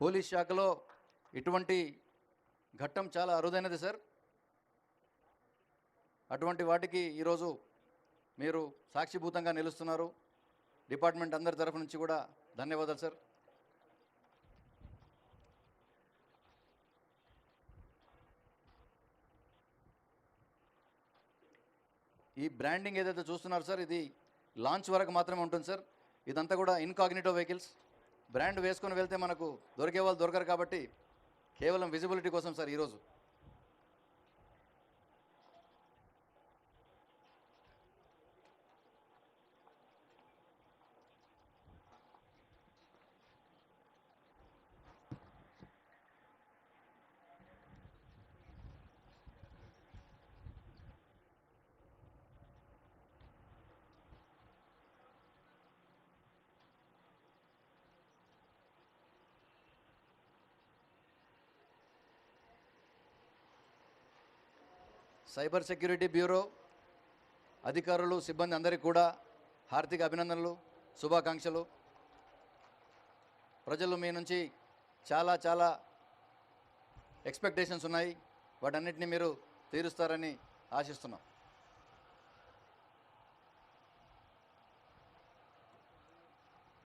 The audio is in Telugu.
పోలీస్ శాఖలో ఇటువంటి ఘట్టం చాలా అరుదైనది సార్. అటువంటి వాటికి ఈరోజు మీరు సాక్షిభూతంగా నిలుస్తున్నారు. డిపార్ట్మెంట్ అందరి తరఫు నుంచి కూడా ధన్యవాదాలు సార్. ఈ బ్రాండింగ్ ఏదైతే చూస్తున్నారు సార్ ఇది లాంచ్ వరకు మాత్రమే ఉంటుంది సార్. ఇదంతా కూడా ఇన్కాగ్నిటో వెహికల్స్. బ్రాండ్ వేసుకొని వెళ్తే మనకు దొరికే వాళ్ళు దొరకరు కాబట్టి కేవలం విజిబిలిటీ కోసం సార్ ఈరోజు. సైబర్ సెక్యూరిటీ బ్యూరో అధికారులు సిబ్బంది అందరికీ కూడా హార్దిక అభినందనలు శుభాకాంక్షలు. ప్రజలు మీ నుంచి చాలా చాలా ఎక్స్పెక్టేషన్స్ ఉన్నాయి. వాటన్నిటిని మీరు తీరుస్తారని ఆశిస్తున్నాం.